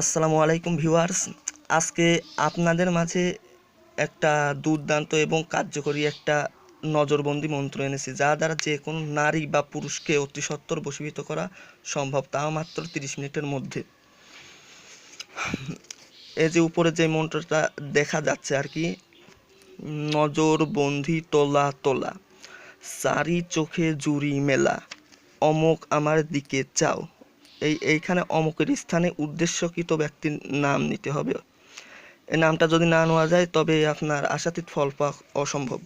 আসসালামু আলাইকুম ভিউয়ার্স। আজকে আপনাদের মাঝে একটা দুর্দান্ত এবং কার্যকরী একটা নজরবন্দি মন্ত্র এনেছি যা দ্বারা যে কোনো নারী বা পুরুষকে অতি সত্বর বশীভূত করা সম্ভব, তাও মাত্র তিরিশ মিনিটের মধ্যে। এই যে উপরে যে মন্ত্রটা দেখা যাচ্ছে আর কি, নজরবন্দি তোলা তোলা, সারি চোখে জুড়ি মেলা, অমুক আমার দিকে চাও। এই, এইখানে অমুকের স্থানে উদ্দেশ্যকৃত ব্যক্তির নাম নিতে হবে। এই নামটা যদি না নেওয়া যায়, তবে আপনার আশাতীত ফল পাওয়া অসম্ভব।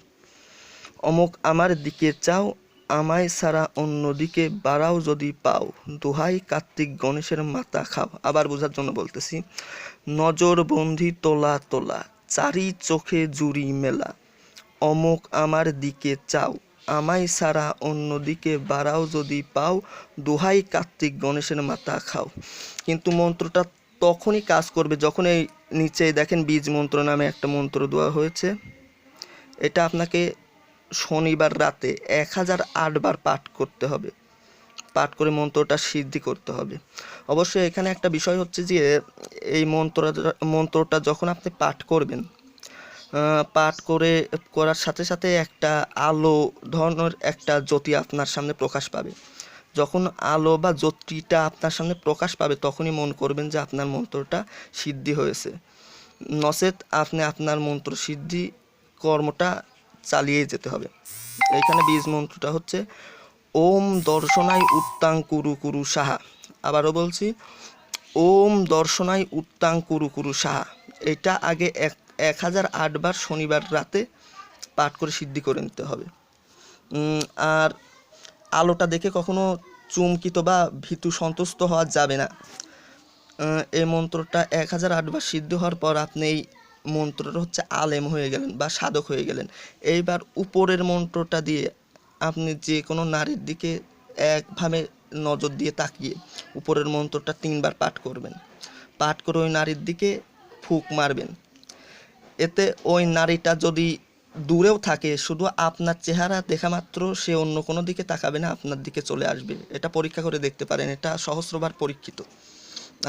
অমুক আমার দিকে চাও, আমায় ছাড়া অন্যদিকে বাড়াও যদি পাও। দোহাই কার্তিক গণেশের মাথা খাও। আবার বোঝার জন্য বলতেছি নজরবন্দি তোলা তোলা, চারি চোখে জুড়ি মেলা। অমুক আমার দিকে চাও আমায় ছাড়া অন্যদিকে বাড়াও যদি পাও, দোহাই কার্তিক গণেশের মাথা খাও। কিন্তু মন্ত্রটা তখনই কাজ করবে যখন এই নিচে দেখেন বীজ মন্ত্র নামে একটা মন্ত্র দেওয়া হয়েছে। এটা আপনাকে শনিবার রাতে এক হাজার আটবার পাঠ করতে হবে। পাঠ করে মন্ত্রটা সিদ্ধি করতে হবে। অবশ্যই এখানে একটা বিষয় হচ্ছে যে, এই মন্ত্র মন্ত্রটা যখন আপনি পাঠ করবেন পাঠ করে, করার সাথে সাথে একটা আলো ধরনের একটা জ্যোতি আপনার সামনে প্রকাশ পাবে। যখন আলো বা জ্যোতিটা আপনার সামনে প্রকাশ পাবে, তখনই মন করবেন যে আপনার মন্ত্রটা সিদ্ধি হয়েছে। নচেত আপনি আপনার মন্ত্র সিদ্ধি কর্মটা চালিয়ে যেতে হবে। এখানে বীজ মন্ত্রটা হচ্ছে, ওম দর্শনায় উত্তাং কুরু কুরু সাহা। আবারও বলছি, ওম দর্শনায় উত্তাং কুরু কুরু সাহা। এটা আগে এক এক হাজার আটবার শনিবার রাতে পাঠ করে সিদ্ধি করে নিতে হবে। আর আলোটা দেখে কখনো চুমকিত বা ভীতু সন্তুষ্ট হওয়া যাবে না। এই মন্ত্রটা এক হাজার আটবার সিদ্ধ হওয়ার পর আপনি এই মন্ত্রটা হচ্ছে আলেম হয়ে গেলেন বা সাধক হয়ে গেলেন। এইবার উপরের মন্ত্রটা দিয়ে আপনি যে কোনো নারীর দিকে একভাবে নজর দিয়ে তাকিয়ে উপরের মন্ত্রটা তিনবার পাঠ করবেন। পাঠ করে ওই নারীর দিকে ফুক মারবেন। এতে ওই নারীটা যদি দূরেও থাকে, শুধু আপনার চেহারা দেখা মাত্র, সে অন্য কোনো দিকে তাকাবে না, আপনার দিকে চলে আসবে। এটা পরীক্ষা করে দেখতে পারেন, এটা সহস্রবার পরীক্ষিত।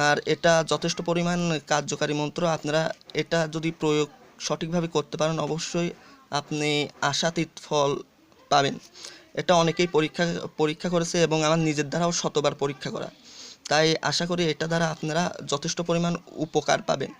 আর এটা যথেষ্ট পরিমাণ কার্যকারী মন্ত্র, আপনারা এটা যদি প্রয়োগ সঠিকভাবে করতে পারেন, অবশ্যই আপনি আশাতীত ফল পাবেন। এটা অনেকেই পরীক্ষা পরীক্ষা করেছে এবং আমার নিজের দ্বারাও শতবার পরীক্ষা করা। তাই আশা করি এটা দ্বারা আপনারা যথেষ্ট পরিমাণ উপকার পাবেন।